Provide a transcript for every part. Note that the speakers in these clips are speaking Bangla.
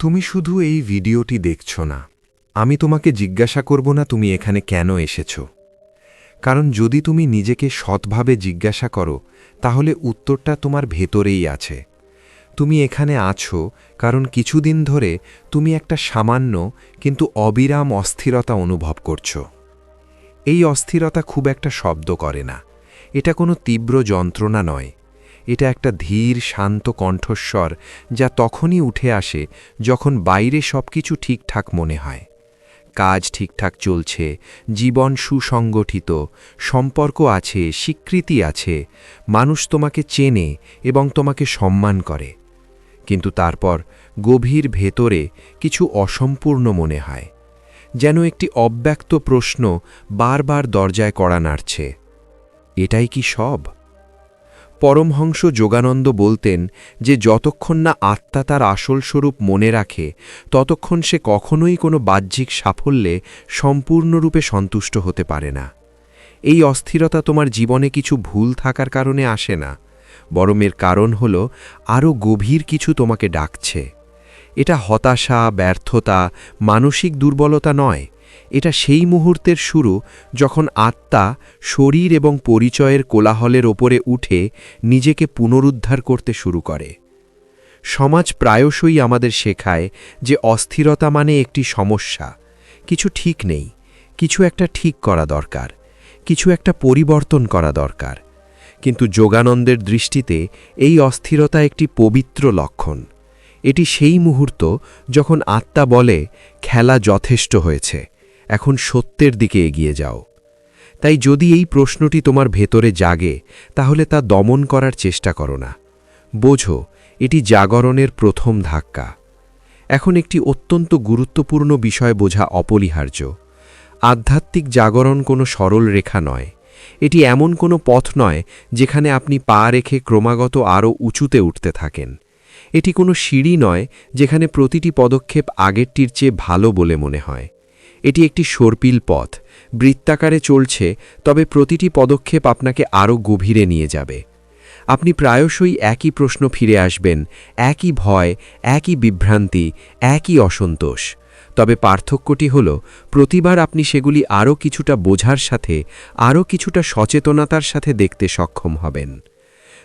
তুমি শুধু এই ভিডিওটি দেখছ না। আমি তোমাকে জিজ্ঞাসা করব না তুমি এখানে কেন এসেছ। কারণ যদি তুমি নিজেকে সৎভাবে জিজ্ঞাসা করো, তাহলে উত্তরটা তোমার ভেতরেই আছে। তুমি এখানে আছো কারণ কিছুদিন ধরে তুমি একটা সামান্য কিন্তু অবিরাম অস্থিরতা অনুভব করছ। এই অস্থিরতা খুব একটা শব্দ করে না। এটা কোনো তীব্র যন্ত্রণা নয়। এটা একটা ধীর, শান্ত কণ্ঠস্বর যা তখনই উঠে আসে যখন বাইরে সবকিছু ঠিকঠাক মনে হয়। কাজ ঠিকঠাক চলছে, জীবন সুসংগঠিত, সম্পর্ক আছে, স্বীকৃতি আছে, মানুষ তোমাকে চেনে এবং তোমাকে সম্মান করে। কিন্তু তারপর গভীর ভেতরে কিছু অসম্পূর্ণ মনে হয়, যেন একটি অব্যক্ত প্রশ্ন বারবার দরজায় কড়া নাড়ছে, এটাই কি সব? পরমহংস যোগানন্দ বলতেন যে যতক্ষণ না আত্মা তার আসল স্বরূপ মনে রাখে, ততক্ষণ সে কখনোই কোনো বাহ্যিক সাফল্যে সম্পূর্ণরূপে সন্তুষ্ট হতে পারে না। এই অস্থিরতা তোমার জীবনে কিছু ভুল থাকার কারণে আসে না বরমের কারণ হল আরও গভীর কিছু তোমাকে ডাকছে। এটা হতাশা, ব্যর্থতা, মানসিক দুর্বলতা নয় এটা সেই মুহূর্তের শুরু যখন আত্মা শরীর এবং পরিচয়ের কোলাহলের ওপরে উঠে নিজেকে পুনরুদ্ধার করতে শুরু করে। সমাজ প্রায়শই আমাদের শেখায় যে অস্থিরতা মানে একটি সমস্যা। কিছু ঠিক নেই, কিছু একটা ঠিক করা দরকার, কিছু একটা পরিবর্তন করা দরকার। কিন্তু যোগানন্দের দৃষ্টিতে এই অস্থিরতা একটি পবিত্র লক্ষণ। এটি সেই মুহূর্ত যখন আত্মা বলে, খেলা যথেষ্ট হয়েছে। এখন সত্যের দিকে এগিয়ে যাও। তাই যদি এই প্রশ্নটি তোমার ভেতরে জাগে, তাহলে তা দমন করার চেষ্টা করো না। বোঝো, এটি জাগরণের প্রথম ধাক্কা। এখন একটি অত্যন্ত গুরুত্বপূর্ণ বিষয় বোঝা অপরিহার্য। আধ্যাত্মিক জাগরণ কোনো সরল রেখা নয়। এটি এমন কোনো পথ নয় যেখানে আপনি পা রেখে ক্রমাগত আরও উঁচুতে উঠতে থাকেন। এটি কোনো সিঁড়ি নয় যেখানে প্রতিটি পদক্ষেপ আগেরটির চেয়ে ভালো বলে মনে হয়। এটি একটি সর্পিল পথ। বৃত্তাকারে চলছে, তবে প্রতিটি পদক্ষেপ আপনাকে আরও গভীরে নিয়ে যাবে। আপনি প্রায়শই একই প্রশ্ন ফিরে আসবেন, একই ভয়, একই বিভ্রান্তি, একই অসন্তোষ। তবে পার্থক্যটি হল, প্রতিবার আপনি সেগুলি আরও কিছুটা বোঝার সাথে, আরও কিছুটা সচেতনতার সাথে দেখতে সক্ষম হবেন।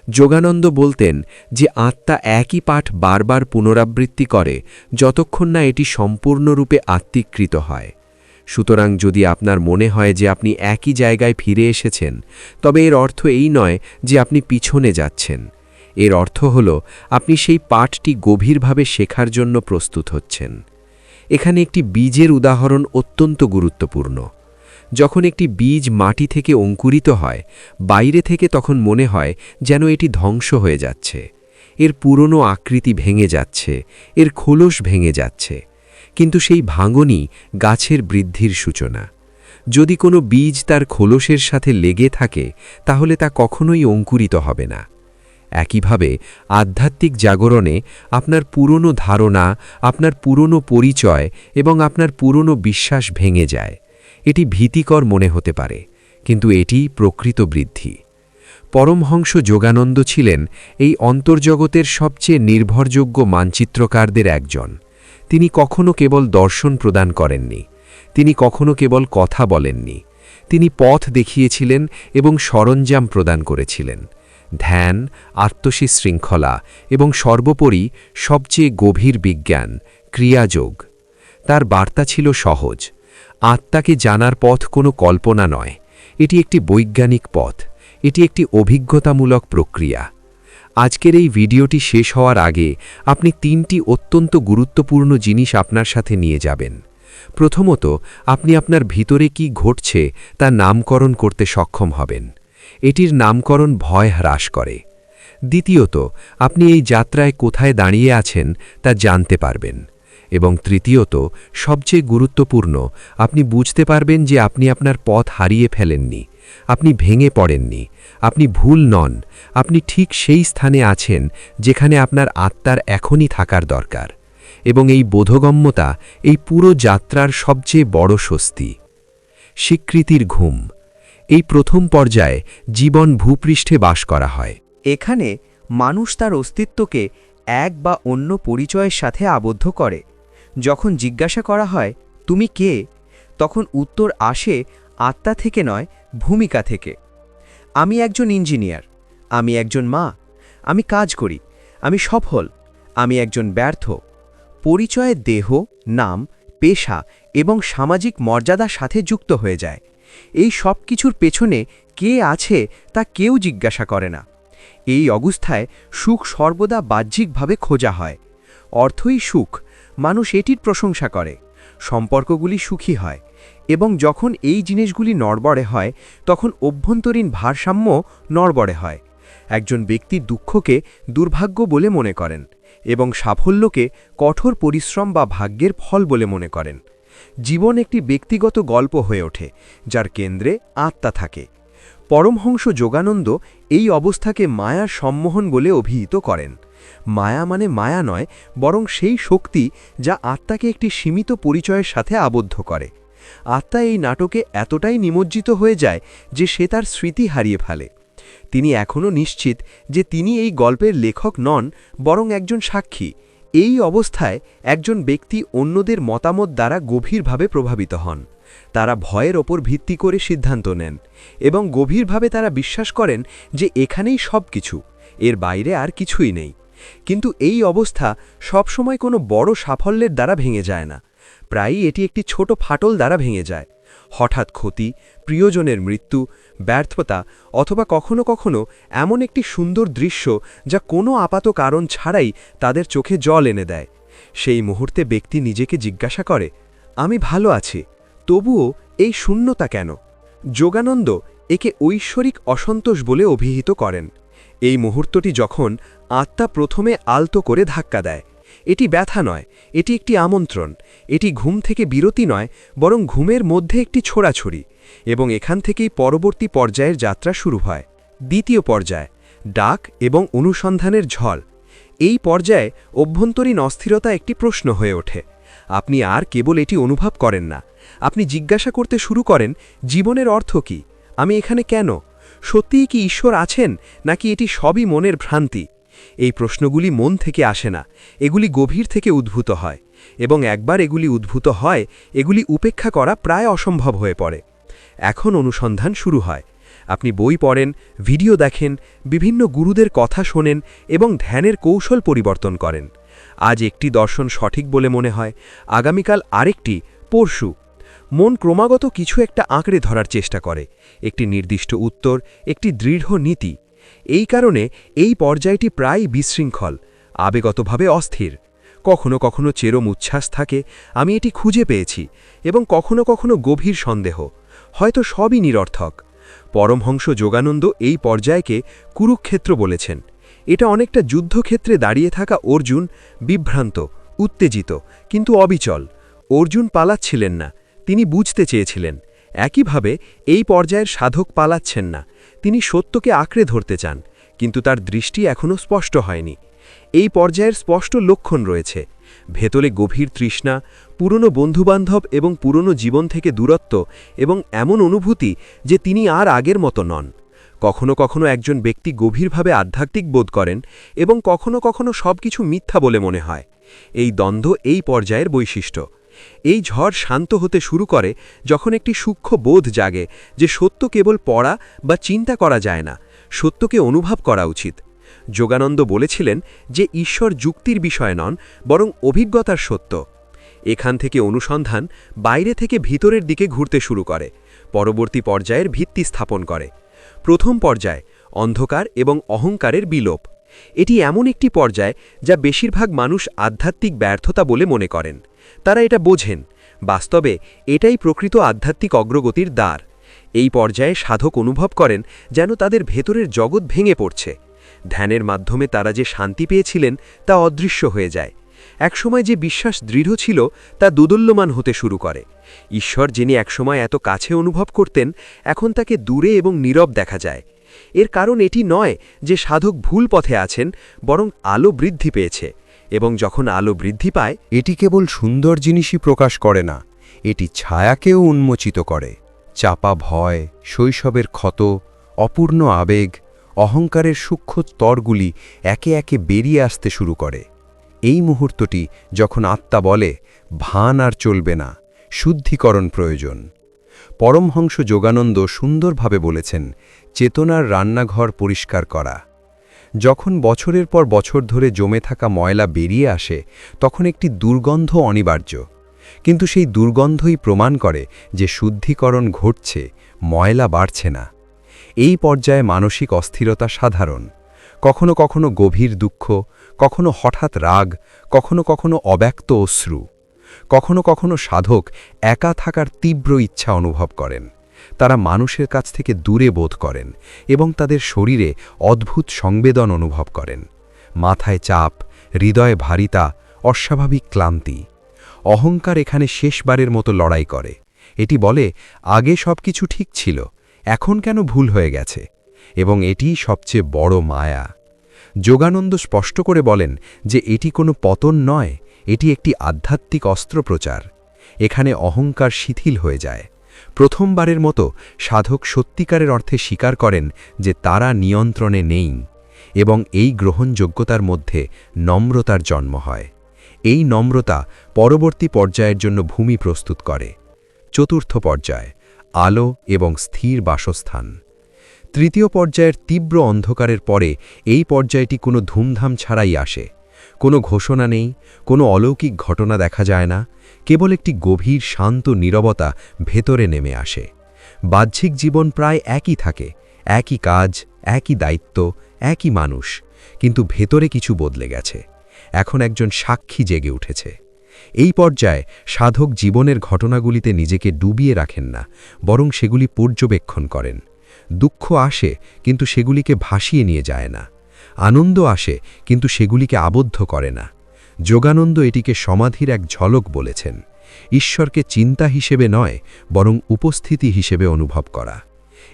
যোগানন্দ বলতেন যে আত্মা একই পাঠ বারবার পুনরাবৃত্তি করে, যতক্ষণ না এটি সম্পূর্ণরূপে আত্মিকৃত হয়। সুতরাং যদি আপনার মনে হয় যে আপনি একই জায়গায় ফিরে এসেছেন, তবে এর অর্থ এই নয় যে আপনি পিছনে যাচ্ছেন। এর অর্থ হল, আপনি সেই পাঠটি গভীরভাবে শেখার জন্য প্রস্তুত হচ্ছেন। এখানে একটি বীজের উদাহরণ অত্যন্ত গুরুত্বপূর্ণ। যখন একটি বীজ মাটি থেকে অঙ্কুরিত হয়, বাইরে থেকে তখন মনে হয় যেন এটি ধ্বংস হয়ে যাচ্ছে। এর পুরনো আকৃতি ভেঙে যাচ্ছে, এর খোলস ভেঙে যাচ্ছে। কিন্তু সেই ভাঙনই গাছের বৃদ্ধির সূচনা। যদি কোনো বীজ তার খোলসের সাথে লেগে থাকে, তাহলে তা কখনোই অঙ্কুরিত হবে না। একইভাবে আধ্যাত্মিক জাগরণে আপনার পুরনো ধারণা, আপনার পুরনো পরিচয় এবং আপনার পুরনো বিশ্বাস ভেঙে যায়। এটি ভীতিকর মনে হতে পারে, কিন্তু এটি প্রকৃত বৃদ্ধি। পরমহংস যোগানন্দ ছিলেন এই অন্তর্জগতের সবচেয়ে নির্ভরযোগ্য মানচিত্রকারদের একজন। তিনি কখনো কেবল দর্শন প্রদান করেননি, তিনি কখনো কেবল কথা বলেননি, তিনি পথ দেখিয়েছিলেন এবং সরঞ্জাম প্রদান করেছিলেন, ধ্যান আত্মসী শৃঙ্খলা এবং সর্বোপরি সবচেয়ে গভীর বিজ্ঞান, ক্রিয়াযোগ। তার বার্তা ছিল সহজ, আত্মাকে জানার পথ কোনো কল্পনা নয়, এটি একটি বৈজ্ঞানিক পথ, এটি একটি অভিজ্ঞতামূলক প্রক্রিয়া। আজকের এই ভিডিওটি শেষ হওয়ার আগে আপনি তিনটি অত্যন্ত গুরুত্বপূর্ণ জিনিস আপনার সাথে নিয়ে যাবেন। প্রথমত, আপনি আপনার ভিতরে কি ঘটছে তা নামকরণ করতে সক্ষম হবেন। এটির নামকরণ ভয় হ্রাস করে। দ্বিতীয়ত, আপনি এই যাত্রায় কোথায় দাঁড়িয়ে আছেন তা জানতে পারবেন। এবং তৃতীয়ত, সবচেয়ে গুরুত্বপূর্ণ, আপনি বুঝতে পারবেন যে আপনি আপনার পথ হারিয়ে ফেলেননি। আপনি ভেঙে পড়েননি, আপনি ভুল নন, আপনি ঠিক সেই স্থানে আছেন যেখানে আপনার আত্মার এখনই থাকার দরকার। এবং এই বোধগম্যতা এই পুরো যাত্রার সবচেয়ে বড় স্বস্তি। স্বীকৃতির ঘুম। এই প্রথম পর্যায়ে জীবন ভূপৃষ্ঠে বাস করা হয়। এখানে মানুষ তার অস্তিত্বকে এক বা অন্য পরিচয়ের সাথে আবদ্ধ করে। যখন জিজ্ঞাসা করা হয়, তুমি কে? তখন উত্তর আসে, আত্মা থেকে নয় ভূমিকা থেকে। আমি একজন ইঞ্জিনিয়ার, আমি একজন মা, আমি কাজ করি, আমি সফল, আমি একজন ব্যর্থ। পরিচয়ে দেহ, নাম, পেশা এবং সামাজিক মর্যাদার সাথে যুক্ত হয়ে যায়। এই সব কিছুর পেছনে কে আছে তা কেউ জিজ্ঞাসা করে না। এই অবস্থায় সুখ সর্বদা বাহ্যিকভাবে খোঁজা হয়। অর্থই সুখ, মানুষ এটির প্রশংসা করে। সম্পর্কগুলি সুখী হয়। এবং যখন এই জিনিসগুলি নড়বড়ে হয়, তখন অভ্যন্তরীণ ভারসাম্য নড়বড়ে হয়। একজন ব্যক্তি দুঃখকে দুর্ভাগ্য বলে মনে করেন এবং সাফল্যকে কঠোর পরিশ্রম বা ভাগ্যের ফল বলে মনে করেন। জীবন একটি ব্যক্তিগত গল্প হয়ে ওঠে, যার কেন্দ্রে আত্মা থাকে। পরমহংস যোগানন্দ এই অবস্থাকে মায়ার সম্মোহন বলে অভিহিত করেন। মায়া মানে মায়া নয়, বরং সেই শক্তি যা আত্মাকে একটি সীমিত পরিচয়ের সাথে আবদ্ধ করে। আত্মা এই নাটকে এতটাই নিমজ্জিত হয়ে যায় যে সে তার স্মৃতি হারিয়ে ফেলে। তিনি এখনও নিশ্চিত যে তিনি এই গল্পের লেখক নন, বরং একজন সাক্ষী। এই অবস্থায় একজন ব্যক্তি অন্যদের মতামত দ্বারা গভীরভাবে প্রভাবিত হন। তারা ভয়ের ওপর ভিত্তি করে সিদ্ধান্ত নেন এবং গভীরভাবে তারা বিশ্বাস করেন যে এখানেই সব কিছু এর বাইরে আর কিছুই নেই। কিন্তু এই অবস্থা সবসময় কোনো বড় সাফল্যের দ্বারা ভেঙে যায় না। প্রায়ই এটি একটি ছোট ফাটল দ্বারা ভেঙে যায়। হঠাৎ ক্ষতি, প্রিয়জনের মৃত্যু, ব্যর্থতা অথবা কখনো কখনো এমন একটি সুন্দর দৃশ্য যা কোনো আপাত কারণ ছাড়াই তাদের চোখে জল এনে দেয়। সেই মুহূর্তে ব্যক্তি নিজেকে জিজ্ঞাসা করে, আমি ভালো আছি, তবুও এই শূন্যতা কেন? যোগানন্দ একে ঐশ্বরিক অসন্তোষ বলে অভিহিত করেন। এই মুহূর্তটি যখন আত্মা প্রথমে আলতো করে ধাক্কা দেয় এটি ব্যথা নয়, এটি একটি আমন্ত্রণ। এটি ঘুম থেকে বিরতি নয়, বরং ঘুমের মধ্যে একটি ছোড়াছড়ি এবং এখান থেকেই পরবর্তী পর্যায়ের যাত্রা শুরু হয়। দ্বিতীয় পর্যায়, ডাক এবং অনুসন্ধানের ঝল এই পর্যায়ে অভ্যন্তরীণ অস্থিরতা একটি প্রশ্ন হয়ে ওঠে। আপনি আর কেবল এটি অনুভব করেন না। আপনি জিজ্ঞাসা করতে শুরু করেন, জীবনের অর্থ কি? আমি এখানে কেন? সত্যিই কি ঈশ্বর আছেন, নাকি এটি সবই মনের ভ্রান্তি? এই প্রশ্নগুলি মন থেকে আসে না, এগুলি গভীর থেকে উদ্ভূত হয়, এবং একবার এগুলি উদ্ভূত হয়, এগুলি উপেক্ষা করা প্রায় অসম্ভব হয়ে পড়ে। এখন অনুসন্ধান শুরু হয়। আপনি বই পড়েন, ভিডিও দেখেন, বিভিন্ন গুরুদের কথা শোনেন এবং ধ্যানের কৌশল পরিবর্তন করেন। আজ একটি দর্শন সঠিক বলে মনে হয়, আগামীকাল আরেকটি, পরশু। মন ক্রমাগত কিছু একটা আঁকড়ে ধরার চেষ্টা করে, একটি নির্দিষ্ট উত্তর, একটি দৃঢ় নীতি। এই কারণে এই পর্যায়টি প্রায় বিশৃঙ্খল, আবেগতভাবে অস্থির। কখনো কখনো চেরম উচ্ছ্বাস থাকে, আমি এটি খুঁজে পেয়েছি এবং কখনো কখনো গভীর সন্দেহ, হয়তো সবই নিরর্থক। পরমহংস যোগানন্দ এই পর্যায়কে কুরুক্ষেত্র বলেছেন। এটা অনেকটা যুদ্ধক্ষেত্রে দাঁড়িয়ে থাকা অর্জুন বিভ্রান্ত, উত্তেজিত, কিন্তু অবিচল। অর্জুন পালাচ্ছিলেন না, তিনি বুঝতে চেয়েছিলেন, একইভাবে এই পর্যায়ের সাধক পালাচ্ছেন না। তিনি সত্যকে আঁকড়ে ধরতে চান, কিন্তু তার দৃষ্টি এখনও স্পষ্ট হয়নি। এই পর্যায়ের স্পষ্ট লক্ষণ রয়েছে। ভেতরে গভীর তৃষ্ণা, পুরনো বন্ধুবান্ধব এবং পুরনো জীবন থেকে দূরত্ব এবং এমন অনুভূতি যে তিনি আর আগের মতো নন। কখনো কখনো একজন ব্যক্তি গভীরভাবে আধ্যাত্মিক বোধ করেন এবং কখনো কখনো সব কিছু মিথ্যা বলে মনে হয়। এই দ্বন্দ্ব এই পর্যায়ের বৈশিষ্ট্য। এই ঝড় শান্ত হতে শুরু করে যখন একটি সূক্ষ্ম বোধ জাগে যে সত্য কেবল পড়া বা চিন্তা করা যায় না, সত্যকে অনুভব করা উচিত। যোগানন্দ বলেছিলেন যে ঈশ্বর যুক্তির বিষয় নন, বরং অভিজ্ঞতার সত্য। এখান থেকে অনুসন্ধান বাইরে থেকে ভিতরের দিকে ঘুরতে শুরু করে, পরবর্তী পর্যায়ের ভিত্তি স্থাপন করে। প্রথম পর্যায়, অন্ধকার এবং অহংকারের বিলোপ। এটি এমন একটি পর্যায় যা বেশিরভাগ মানুষ আধ্যাত্মিক ব্যর্থতা বলে মনে করেন। তারা এটা বোঝেন। বাস্তবে এটাই প্রকৃত আধ্যাত্মিক অগ্রগতির দ্বার। এই পর্যায়ে সাধক অনুভব করেন যেন তাদের ভেতরের জগৎ ভেঙে পড়ছে। ধ্যানের মাধ্যমে তারা যে শান্তি পেয়েছিলেন তা অদৃশ্য হয়ে যায়। একসময় যে বিশ্বাস দৃঢ় ছিল তা দুদল্যমান হতে শুরু করে। ঈশ্বর যিনি একসময় এত কাছে অনুভব করতেন, এখন তাকে দূরে এবং নীরব দেখা যায়। এর কারণ এটি নয় যে সাধক ভুল পথে আছেন, বরং আলো বৃদ্ধি পেয়েছে। এবং যখন আলো বৃদ্ধি পায়, এটি কেবল সুন্দর জিনিসই প্রকাশ করে না, এটি ছায়াকেও উন্মোচিত করে। চাপা ভয়, শৈশবের ক্ষত, অপূর্ণ আবেগ, অহংকারের সূক্ষ্ম স্তরগুলি একে একে বেরিয়ে আসতে শুরু করে। এই মুহূর্তটি যখন আত্মা বলে, ভান আর চলবে না, শুদ্ধিকরণ প্রয়োজন। পরমহংস যোগানন্দ সুন্দরভাবে বলেছেন, চেতনার রান্নাঘর পরিষ্কার করা। যখন বছরের পর বছর ধরে জমে থাকা ময়লা বেরিয়ে আসে, তখন একটি দুর্গন্ধ অনিবার্য। কিন্তু সেই দুর্গন্ধই প্রমাণ করে যে শুদ্ধিকরণ ঘটছে, ময়লা বাড়ছে না। এই পর্যায়ে মানসিক অস্থিরতা সাধারণ। কখনো কখনো গভীর দুঃখ, কখনো হঠাৎ রাগ, কখনো কখনো অব্যক্ত অশ্রু। কখনো কখনো সাধক একা থাকার তীব্র ইচ্ছা অনুভব করেন। তারা মানুষের কাছ থেকে দূরে বোধ করেন এবং তাদের শরীরে অদ্ভুত সংবেদন অনুভব করেন। মাথায় চাপ, হৃদয়ে ভারিতা, অস্বাভাবিক ক্লান্তি। অহংকার এখানে শেষবারের মতো লড়াই করে। এটি বলে, আগে সব কিছু ঠিক ছিল, এখন কেন ভুল হয়ে গেছে? এবং এটিই সবচেয়ে বড় মায়া। যোগানন্দ স্পষ্ট করে বলেন যে এটি কোনো পতন নয়, এটি একটি আধ্যাত্মিক অস্ত্রপ্রচার এখানে অহংকার শিথিল হয়ে যায়। প্রথমবারের মতো সাধক সত্যিকারের অর্থে স্বীকার করেন যে তারা নিয়ন্ত্রণে নেই এবং এই গ্রহণযোগ্যতার মধ্যে নম্রতার জন্ম হয়। এই নম্রতা পরবর্তী পর্যায়ের জন্য ভূমি প্রস্তুত করে। চতুর্থ পর্যায়, আলো এবং স্থির বাসস্থান। তৃতীয় পর্যায়ের তীব্র অন্ধকারের পরে এই পর্যায়টি কোনো ধুমধাম ছাড়াই আসে। কোনো ঘোষণা নেই, কোনো অলৌকিক ঘটনা দেখা যায় না, কেবল একটি গভীর শান্ত নীরবতা ভেতরে নেমে আসে। বাহ্যিক জীবন প্রায় একই থাকে, একই কাজ, একই দায়িত্ব, একই মানুষ, কিন্তু ভেতরে কিছু বদলে গেছে। এখন একজন সাক্ষী জেগে উঠেছে। এই পর্যায়ে সাধক জীবনের ঘটনাগুলিতে নিজেকে ডুবিয়ে রাখেন না, বরং সেগুলি পর্যবেক্ষণ করেন। দুঃখ আসে, কিন্তু সেগুলিকে ভাসিয়ে নিয়ে যায় না। আনন্দ আসে, কিন্তু সেগুলিকে আবদ্ধ করে না। যোগানন্দ এটিকে সমাধির এক ঝলক বলেছেন। ঈশ্বরকে চিন্তা হিসেবে নয়, বরং উপস্থিতি হিসেবে অনুভব করা।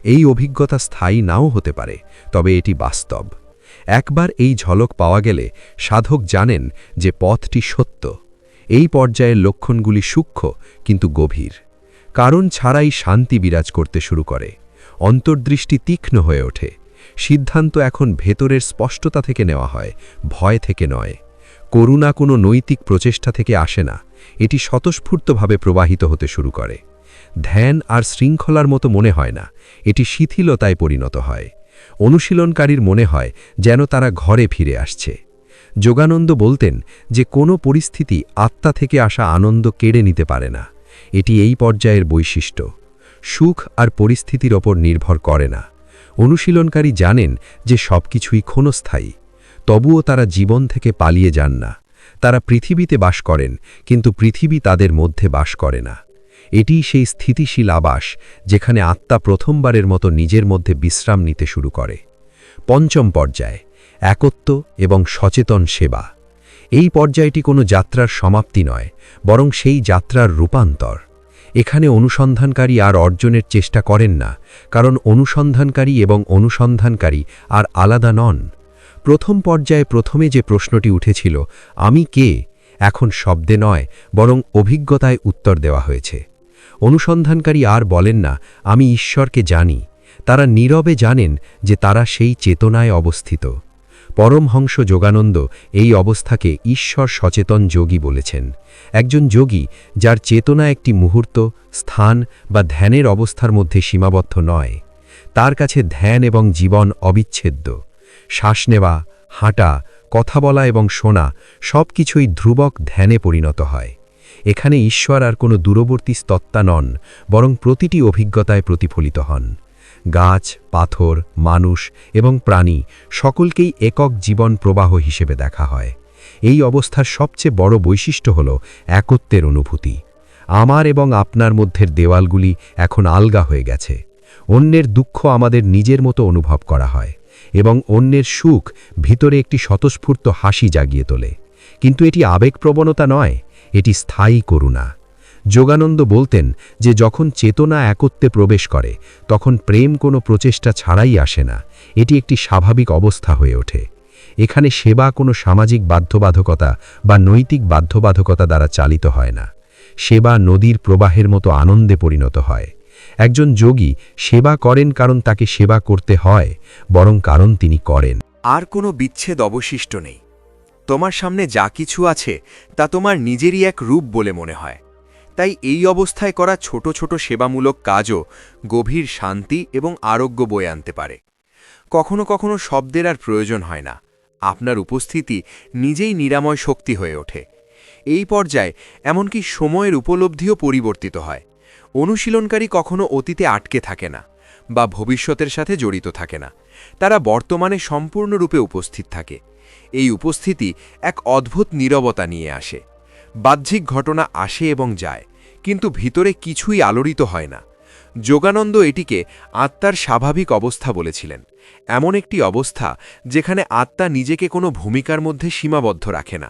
এই অভিজ্ঞতা স্থায়ী নাও হতে পারে, তবে এটি বাস্তব। একবার এই ঝলক পাওয়া গেলে সাধক জানেন যে পথটি সত্য। এই পর্যায়ের লক্ষণগুলি সূক্ষ্ম, কিন্তু গভীর। কারণ ছাড়াই শান্তি বিরাজ করতে শুরু করে। অন্তর্দৃষ্টি তীক্ষ্ণ হয়ে ওঠে। সিদ্ধান্ত এখন ভেতরের স্পষ্টতা থেকে নেওয়া হয়, ভয় থেকে নয়। করুণা কোনো নৈতিক প্রচেষ্টা থেকে আসে না, এটি স্বতঃস্ফূর্তভাবে প্রবাহিত হতে শুরু করে। ধ্যান আর শৃঙ্খলার মতো মনে হয় না, এটি শিথিলতায় পরিণত হয়। অনুশীলনকারীর মনে হয় যেন তারা ঘরে ফিরে আসছে। যোগানন্দ বলতেন যে কোনো পরিস্থিতি আত্মা থেকে আসা আনন্দ কেড়ে নিতে পারে না, এটি এই পর্যায়ের বৈশিষ্ট্য। সুখ আর পরিস্থিতির ওপর নির্ভর করে না। অনুশীলনকারী জানেন যে সব কিছুই ক্ষণস্থায়ী, তবুও তারা জীবন থেকে পালিয়ে যান না। তারা পৃথিবীতে বাস করেন, কিন্তু পৃথিবী তাদের মধ্যে বাস করে না। এটিই সেই স্থিতিশীল আবাস যেখানে আত্মা প্রথমবারের মতো নিজের মধ্যে বিশ্রাম নিতে শুরু করে। পঞ্চম পর্যায়, একত্ব এবং সচেতন সেবা। এই পর্যায়টি কোনো যাত্রার সমাপ্তি নয়, বরং সেই যাত্রার রূপান্তর। এখানে অনুসন্ধানকারী আর অর্জনের চেষ্টা করেন না, কারণ অনুসন্ধানকারী এবং অনুসন্ধানকারী আর আলাদা নন। প্রথম পর্যায়ে প্রথমে যে প্রশ্নটি উঠেছিল, আমি কে? এখন শব্দে নয়, বরং অভিজ্ঞতায় উত্তর দেওয়া হয়েছে। অনুসন্ধানকারী আর বলেন না, আমি ঈশ্বরকে জানি। তারা নীরবে জানেন যে তারা সেই চেতনায় অবস্থিত। পরমহংস যোগানন্দ এই অবস্থাকে ঈশ্বর সচেতন যোগী বলেছেন। একজন যোগী যার চেতনা একটি মুহূর্ত, স্থান বা ধ্যানের অবস্থার মধ্যে সীমাবদ্ধ নয়, তার কাছে ধ্যান এবং জীবন অবিচ্ছেদ্য। শ্বাস নেওয়া, হাঁটা, কথা বলা এবং শোনা সব কিছুই ধ্রুবক ধ্যানে পরিণত হয়। এখানে ঈশ্বর আর কোনো দূরবর্তী স্তত্তা নন, বরং প্রতিটি অভিজ্ঞতায় প্রতিফলিত হন। গাছ, পাথর, মানুষ এবং প্রাণী সকলকেই একক জীবন প্রবাহ হিসেবে দেখা হয়। এই অবস্থার সবচেয়ে বড় বৈশিষ্ট্য হল একত্বের অনুভূতি। আমার এবং আপনার মধ্যের দেওয়ালগুলি এখন আলগা হয়ে গেছে। অন্যের দুঃখ আমাদের নিজের মতো অনুভব করা হয় এবং অন্যের সুখ ভিতরে একটি স্বতঃস্ফূর্ত হাসি জাগিয়ে তোলে। কিন্তু এটি আবেগপ্রবণতা নয়, এটি স্থায়ী করুণা। যোগানন্দ বলতেন যে যখন চেতনা একত্বে প্রবেশ করে, তখন প্রেম কোনো প্রচেষ্টা ছাড়াই আসে না। এটি একটি স্বাভাবিক অবস্থা হয়ে ওঠে। এখানে সেবা কোনো সামাজিক বাধ্যবাধকতা বা নৈতিক বাধ্যবাধকতা দ্বারা চালিত হয় না। সেবা নদীর প্রবাহের মতো আনন্দে পরিণত হয়। একজন যোগী সেবা করেন কারণ তাকে সেবা করতে হয়, বরং কারণ তিনি করেন। আর কোনো বিচ্ছেদ অবশিষ্ট নেই। তোমার সামনে যা কিছু আছে, তা তোমার নিজেরই এক রূপ বলে মনে হয়। তাই এই অবস্থায় করা ছোট ছোট সেবামূলক কাজও গভীর শান্তি এবং আরোগ্য বয়ে আনতে পারে। কখনো কখনো শব্দের আর প্রয়োজন হয় না। আপনার উপস্থিতি নিজেই নিরাময় শক্তি হয়ে ওঠে। এই পর্যায়ে এমনকি সময়ের উপলব্ধিও পরিবর্তিত হয়। অনুশীলনকারী কখনো অতীতে আটকে থাকে না বা ভবিষ্যতের সাথে জড়িত থাকে না। তারা বর্তমানে সম্পূর্ণরূপে উপস্থিত থাকে। এই উপস্থিতি এক অদ্ভুত নীরবতা নিয়ে আসে। বাহ্যিক ঘটনা আসে এবং যায়, কিন্তু ভিতরে কিছুই আলোড়িত হয় না। যোগানন্দ এটিকে আত্মার স্বাভাবিক অবস্থা বলেছিলেন। এমন একটি অবস্থা যেখানে আত্মা নিজেকে কোনো ভূমিকার মধ্যে সীমাবদ্ধ রাখে না।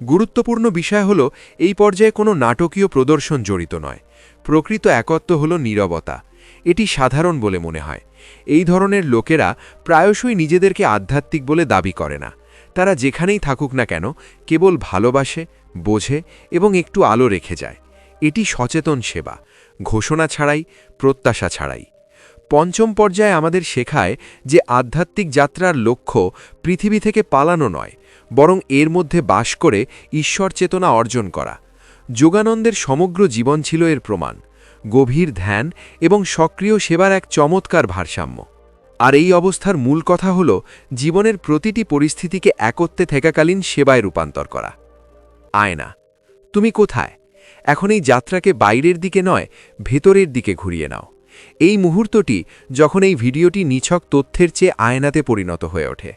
গুরুত্বপূর্ণ বিষয় হল, এই পর্যায়ে কোনো নাটকীয় প্রদর্শন জড়িত নয়। প্রকৃত একত্ব হল নীরবতা। এটি সাধারণ বলে মনে হয়। এই ধরনের লোকেরা প্রায়শই নিজেদেরকে আধ্যাত্মিক বলে দাবি করে না। তারা যেখানেই থাকুক না কেন, কেবল ভালোবাসে, বোঝে এবং একটু আলো রেখে যায়। এটি সচেতন সেবা, ঘোষণা ছাড়াই, প্রত্যাশা ছাড়াই। পঞ্চম পর্যায়ে আমাদের শেখায় যে আধ্যাত্মিক যাত্রার লক্ষ্য পৃথিবী থেকে পালানো নয়, বরং এর মধ্যে বাস করে ঈশ্বর চেতনা অর্জন করা। যোগানন্দের সমগ্র জীবন ছিল এর প্রমাণ। গভীর ধ্যান এবং সক্রিয় সেবার এক চমৎকার ভারসাম্য। আর এই অবস্থার মূল কথা হল জীবনের প্রতিটি পরিস্থিতিকে একত্রে থেকাকালীন সেবায় রূপান্তর করা। আয়না, তুমি কোথায়? এখন এই যাত্রাকে বাইরের দিকে নয়, ভেতরের দিকে ঘুরিয়ে নাও। এই মুহূর্তটি যখন এই ভিডিওটি নিছক তথ্যের চেয়ে আয়নাতে পরিণত হয়ে ওঠে।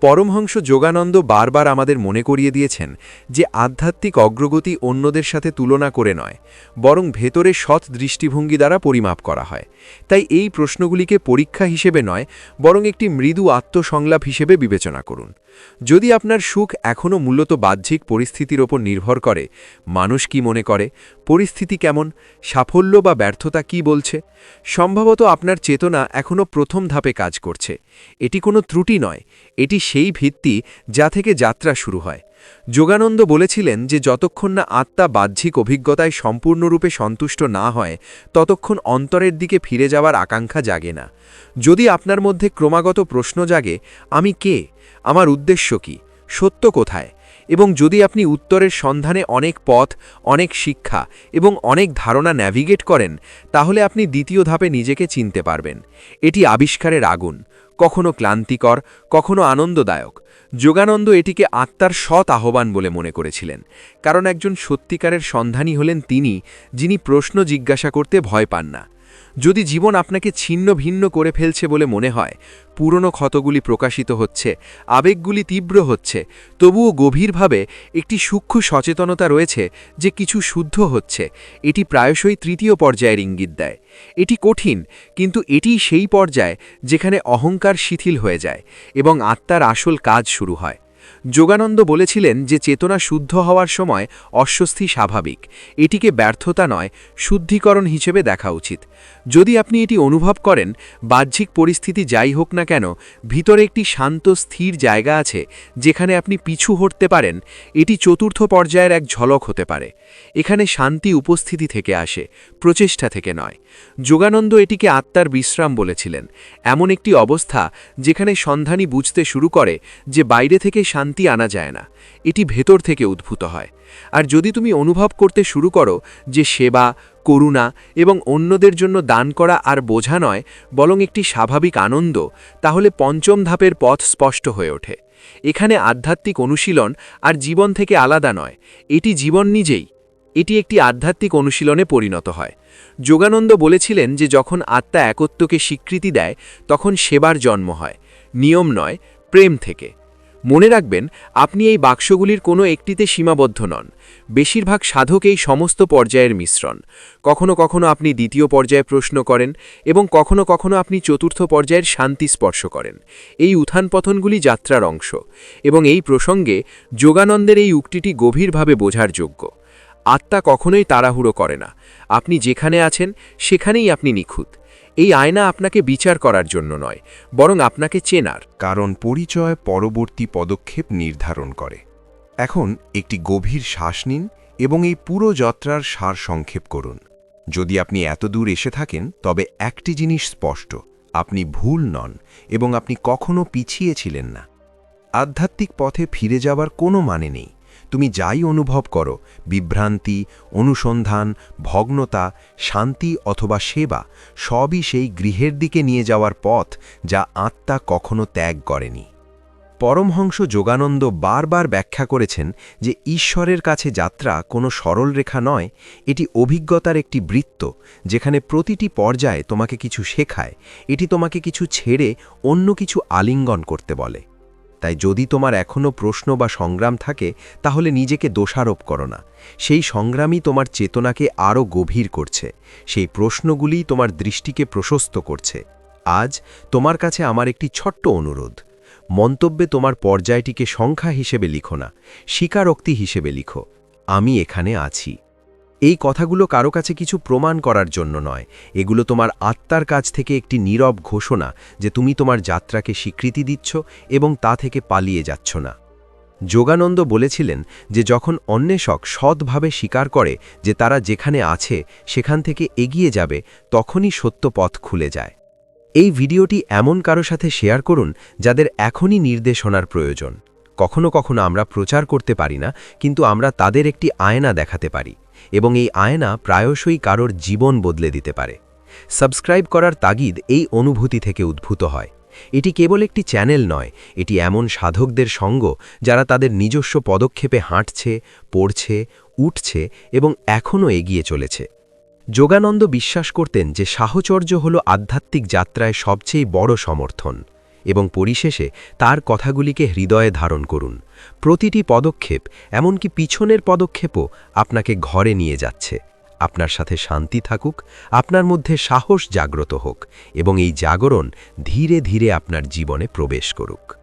পরমহংস যোগানন্দ বারবার আমাদের মনে করিয়ে দিয়েছেন যে আধ্যাত্মিক অগ্রগতি অন্যদের সাথে তুলনা করে নয়, বরং ভেতরে সৎ দৃষ্টিভঙ্গি দ্বারা পরিমাপ করা হয়। তাই এই প্রশ্নগুলিকে পরীক্ষা হিসেবে নয়, বরং একটি মৃদু আত্মসংলাপ হিসেবে বিবেচনা করুন। যদি আপনার সুখ এখনও মূলত বাহ্যিক পরিস্থিতির ওপর নির্ভর করে, মানুষ কি মনে করে, পরিস্থিতি কেমন, সাফল্য বা ব্যর্থতা কি বলছে, সম্ভবত আপনার চেতনা এখনও প্রথম ধাপে কাজ করছে। এটি কোনো ত্রুটি নয়, এটি সেই ভিত্তি যা থেকে যাত্রা শুরু হয়। যোগানন্দ বলেছিলেন যে যতক্ষণ না আত্মা বাহ্যিক অভিজ্ঞতায় সম্পূর্ণরূপে সন্তুষ্ট না হয়, ততক্ষণ অন্তরের দিকে ফিরে যাওয়ার আকাঙ্ক্ষা জাগে না। যদি আপনার মধ্যে ক্রমাগত প্রশ্ন জাগে, আমি কে? আমার উদ্দেশ্য কি? সত্য কোথায়? এবং যদি আপনি উত্তরের সন্ধানে অনেক পথ, অনেক শিক্ষা এবং অনেক ধারণা ন্যাভিগেট করেন, তাহলে আপনি দ্বিতীয় ধাপে নিজেকে চিনতে পারবেন। এটি আবিষ্কারের আগুন, কখনো ক্লান্তিকর, কখনো আনন্দদায়ক। যোগানন্দ এটিকে আত্মার সৎ আহ্বান বলে মনে করেছিলেন, কারণ একজন সত্যিকারের সন্ধানী হলেন তিনি, যিনি প্রশ্ন জিজ্ঞাসা করতে ভয় পান না। যদি জীবন আপনাকে ছিন্ন ভিন্ন করে ফেলছে বলে মনে হয়, পুরনো ক্ষতগুলি প্রকাশিত হচ্ছে, আবেগগুলি তীব্র হচ্ছে, তবুও গভীরভাবে একটি সূক্ষ্ম সচেতনতা রয়েছে যে কিছু শুদ্ধ হচ্ছে, এটি প্রায়শই তৃতীয় পর্যায়ের ইঙ্গিত দেয়। এটি কঠিন, কিন্তু এটি সেই পর্যায় যেখানে অহংকার শিথিল হয়ে যায় এবং আত্মার আসল কাজ শুরু হয়। যোগানন্দ বলেছিলেন যে চেতনা শুদ্ধ হওয়ার সময় অস্বস্তি স্বাভাবিক। এটিকে ব্যর্থতা নয়, শুদ্ধিকরণ হিসেবে দেখা উচিত। যদি আপনি এটি অনুভব করেন, বাহ্যিক পরিস্থিতি যাই হোক না কেন, ভিতরে একটি শান্ত, স্থির জায়গা আছে, যেখানে আপনি পিছু হটতে পারেন, এটি চতুর্থ পর্যায়ের এক ঝলক হতে পারে। এখানে শান্তি উপস্থিতি থেকে আসে, প্রচেষ্টা থেকে নয়। যোগানন্দ এটিকে আত্মার বিশ্রাম বলেছিলেন। এমন একটি অবস্থা যেখানে সন্ধানী বুঝতে শুরু করে যে বাইরে থেকে আনা যায় না। এটি ভেতর থেকে উদ্ভূত হয়। আর যদি তুমি অনুভব করতে শুরু করো যে সেবা, করুণা এবং অন্যদের জন্য দান করা আর বোঝা নয়, বরং একটি স্বাভাবিক আনন্দ, তাহলে পঞ্চম ধাপের পথ স্পষ্ট হয়ে ওঠে। এখানে আধ্যাত্মিক অনুশীলন আর জীবন থেকে আলাদা নয়, এটি জীবন নিজেই। এটি একটি আধ্যাত্মিক অনুশীলনে পরিণত হয়। যোগানন্দ বলেছিলেন যে যখন আত্মা একত্বকে স্বীকৃতি দেয়, তখন সেবার জন্ম হয়। নিয়ম নয়, প্রেম থেকে। মনে রাখবেন, আপনি এই বাক্সগুলির কোনো একটিতে সীমাবদ্ধ নন। বেশিরভাগ সাধক এই সমস্ত পর্যায়ের মিশ্রণ। কখনো কখনো আপনি দ্বিতীয় পর্যায়ে প্রশ্ন করেন এবং কখনো কখনো আপনি চতুর্থ পর্যায়ের শান্তি স্পর্শ করেন। এই উত্থানপথনগুলি যাত্রার অংশ এবং এই প্রসঙ্গে যোগানন্দের এই উক্তিটি গভীরভাবে বোঝার যোগ্য। আত্মা কখনোই তাড়াহুড়ো করে না। আপনি যেখানে আছেন, সেখানেই আপনি নিখুঁত। এই আয়না আপনাকে বিচার করার জন্য নয়, বরং আপনাকে চেনার। কারণ পরিচয় পরবর্তী পদক্ষেপ নির্ধারণ করে। এখন একটি গভীর শ্বাস নিন এবং এই পুরো যাত্রার সার সংক্ষেপ করুন। যদি আপনি এত দূর এসে থাকেন, তবে একটি জিনিস স্পষ্ট, আপনি ভুল নন এবং আপনি কখনো পিছিয়ে ছিলেন না। আধ্যাত্মিক পথে ফিরে যাবার কোনো মানে নেই। তুমি যাই অনুভব করো, বিভ্রান্তি, অনুসন্ধান, ভগ্নতা, শান্তি অথবা সেবা, সবই সেই গৃহের দিকে নিয়ে যাওয়ার পথ যা আত্মা কখনো ত্যাগ করেনি। পরমহংস যোগানন্দ বারবার ব্যাখ্যা করেছেন যে ঈশ্বরের কাছে যাত্রা কোনো সরল রেখা নয়, এটি অভিজ্ঞতার একটি বৃত্ত, যেখানে প্রতিটি পর্যায়ে তোমাকে কিছু শেখায়, এটি তোমাকে কিছু ছেড়ে অন্য কিছু আলিঙ্গন করতে বলে। তাই যদি তোমার এখনও প্রশ্ন বা সংগ্রাম থাকে, তাহলে নিজেকে দোষারোপ করো না। সেই সংগ্রামই তোমার চেতনাকে আরও গভীর করছে। সেই প্রশ্নগুলিই তোমার দৃষ্টিকে প্রশস্ত করছে। আজ তোমার কাছে আমার একটি ছোট্ট অনুরোধ। মন্তব্যে তোমার পর্যায়টিকে সংখ্যা হিসেবে লিখো না, স্বীকারোক্তি হিসেবে লিখো। আমি এখানে আছি। এই কথাগুলো কারও কাছে কিছু প্রমাণ করার জন্য নয়। এগুলো তোমার আত্মার কাছ থেকে একটি নীরব ঘোষণা যে তুমি তোমার যাত্রাকে স্বীকৃতি দিচ্ছ এবং তা থেকে পালিয়ে যাচ্ছ না। যোগানন্দ বলেছিলেন যে যখন অন্বেষক সৎভাবে স্বীকার করে যে তারা যেখানে আছে, সেখান থেকে এগিয়ে যাবে, তখনই সত্য পথ খুলে যায়। এই ভিডিওটি এমন কারও সাথে শেয়ার করুন যাদের এখনই নির্দেশনার প্রয়োজন। কখনো কখনো আমরা প্রচার করতে পারি না, কিন্তু আমরা তাদের একটি আয়না দেখাতে পারি এবং এই আয়না প্রায়শই কারোর জীবন বদলে দিতে পারে। সাবস্ক্রাইব করার তাগিদ এই অনুভূতি থেকে উদ্ভূত হয়। এটি কেবল একটি চ্যানেল নয়, এটি এমন সাধকদের সঙ্গ যারা তাদের নিজস্ব পদক্ষেপে হাঁটছে, পড়ছে, উঠছে এবং এখনও এগিয়ে চলেছে। যোগানন্দ বিশ্বাস করতেন যে সাহচর্য হল আধ্যাত্মিক যাত্রায় সবচেয়ে বড় সমর্থন। এবং পরিশেষে তার কথাগুলিকে হৃদয়ে ধারণ করুন। প্রতিটি পদক্ষেপ, এমনকি পিছনের পদক্ষেপও আপনাকে ঘরে নিয়ে যাচ্ছে। আপনার সাথে শান্তি থাকুক, আপনার মধ্যে সাহস জাগ্রত হোক এবং এই জাগরণ ধীরে ধীরে আপনার জীবনে প্রবেশ করুক।